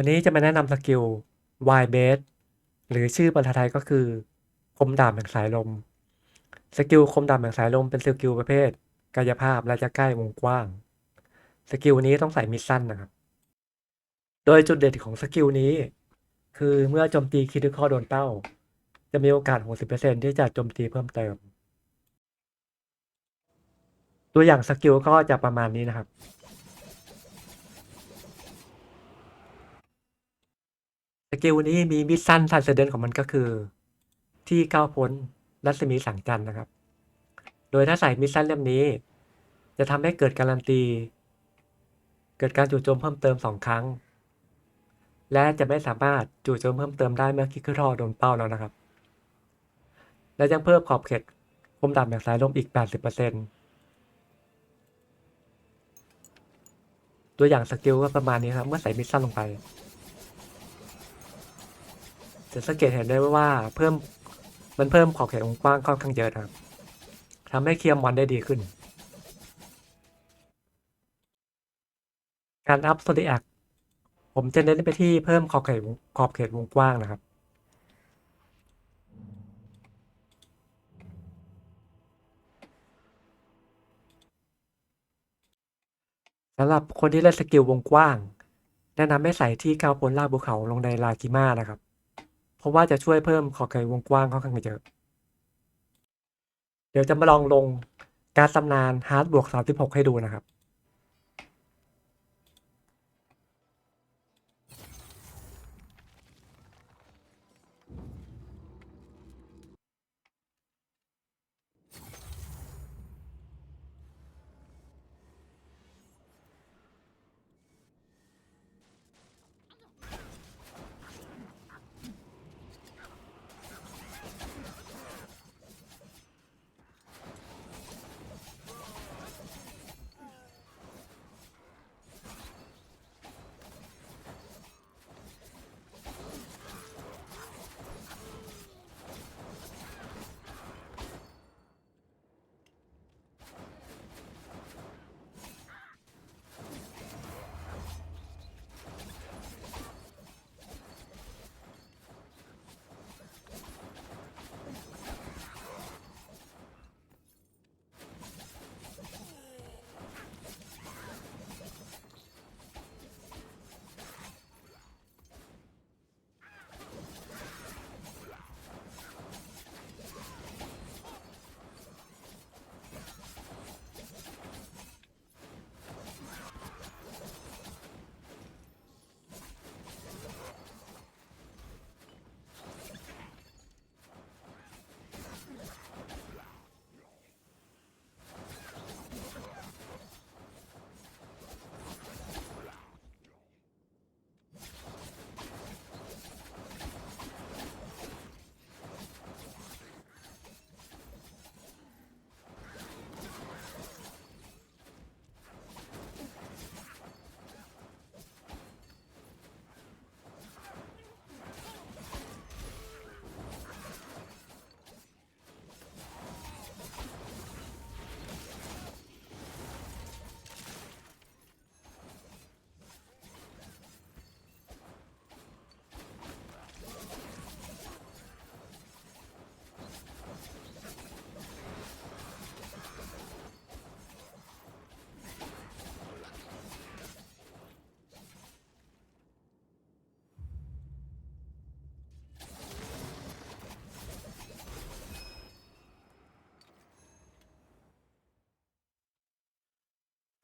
วันนี้จะมาแนะนำสกิล Y b a s e หรือชื่อภาษาไทยก็คือ คมดาบแห่งสายลม สกิลคมดาบแห่งสายลมเป็นสกิลประเภท กายภาพและจะใกล้วงกว้าง สกิลนี้ต้องใส่มิดสั้นนะครับ โดยจุดเด่นของสกิลนี้ คือเมื่อโจมตีคิดข้อโดนเป้า จะมีโอกาส 60%ที่จะโจมตีเพิ่มเติม ตัวอย่างสกิลก็จะประมาณนี้นะครับ สกิลนี้มีมิดสั้นทันเซเดนของมันก็คือ ที่ก้าวพ้นรัศมีสังจันทร์นะครับ โดยถ้าใส่มิดสั้นเล่มนี้ จะทำให้เกิดการันตี เกิดการจู่โจมเพิ่มเติมสองครั้ง และจะไม่สามารถจู่โจมเพิ่มเติมได้เมื่อคิกเกอร์ทอโดนเป้าแล้วนะครับ และยังเพิ่มขอบเขตคมดาบแบบสายลมอีก 80%ตัวอย่างสกิลก็ประมาณนี้ครับ เมื่อใส่มิดสั้นลงไป จะสังเกตเห็นได้ว่าเพิ่มมันเพิ่มขอบเขตวงกว้างค่อนข้างเยอะครับทำให้เคลียร์มอนได้ดีขึ้น การอัพโซดิแอคผมจะเน้นไปที่เพิ่มขอบเขตขอบเขตวงกว้างนะครับ สำหรับคนที่เล่นสกิลวงกว้าง แนะนำให้ใส่ที่ก้าวพ้นลากภูเขาลงในลากิมานะครับ เพราะว่าจะช่วยเพิ่มขอบเขตวงกว้างค่อนข้างเยอะ เดี๋ยวจะมาลองลงการตำนานฮาร์ดบวก 36 ให้ดูนะครับ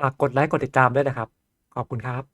ฝากกดไลค์กดติดตามด้วยนะครับ ขอบคุณครับ